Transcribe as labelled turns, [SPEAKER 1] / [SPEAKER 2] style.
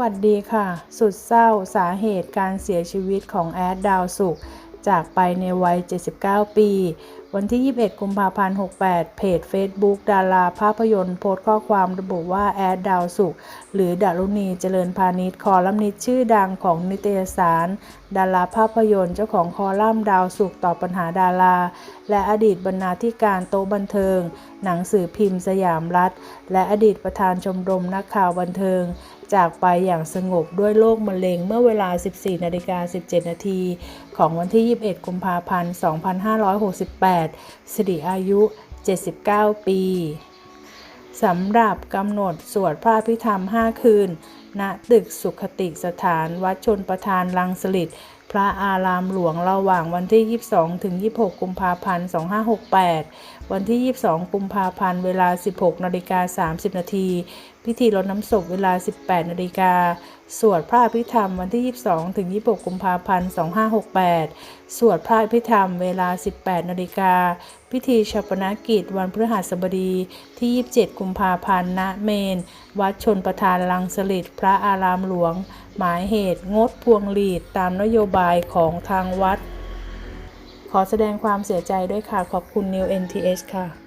[SPEAKER 1] วัสดีค่ะ สุดเศร้าสาเหตุการเสียชีวิตของแอดดาวสุข จากไปในวัย 79 ปี วันที่ 21 กุมภาพันธ์ 68 เพจ Facebook ดาราภาพยนตร์โพสต์ข้อความระบุว่าแอดดาวสุข หรือดารุณีเจริญพาณิชย์คอลัมนิสต์ชื่อดังของนิตยสาร ดาราภาพยนตร์เจ้าของคอลัมน์ดาวสุขต่อปัญหาดารา และอดีตบรรณาธิการโต๊ะบันเทิง หนังสือพิมพ์สยามรัฐ และอดีตประธานชมรมนักข่าวบันเทิงจากไปอย่างสงบด้วยโรคมะเร็งเมื่อเวลา 14นาฬิกา17 นาทีของวันที่ 21 กุมภาพันธ์ 2568 สิริอายุ 79 ปีสำหรับกำหนดสวดพระพิธรรม 5 คืน ณตึกสุขติสถาน วัดชนประทานลังสลิดพระอารามหลวงระหว่างวันที่ 22 ถึง 26 กุมภาพันธ์ 2568 วันที่ 22 กุมภาพันธ์ เวลา 16 นาฬิกา 30 นาที พิธีรดน้ำศพเวลา 18 นาฬิกา สวดพระอภิธรรมวันที่ 22 ถึง 26 กุมภาพันธ์ 2568 สวดพระอภิธรรมเวลา 18 นาฬิกา พิธีชาปนกิจวันพฤหัสบดีที่ 27 กุมภาพันธ์ ณ เมน วัดชนประทานลังสลิดพระอารามหลวง หมายเหตุงดพวงหลีดตามนโยบายของทางวัด ขอแสดงความเสียใจด้วยค่ะ ขอบคุณ New NTH ค่ะ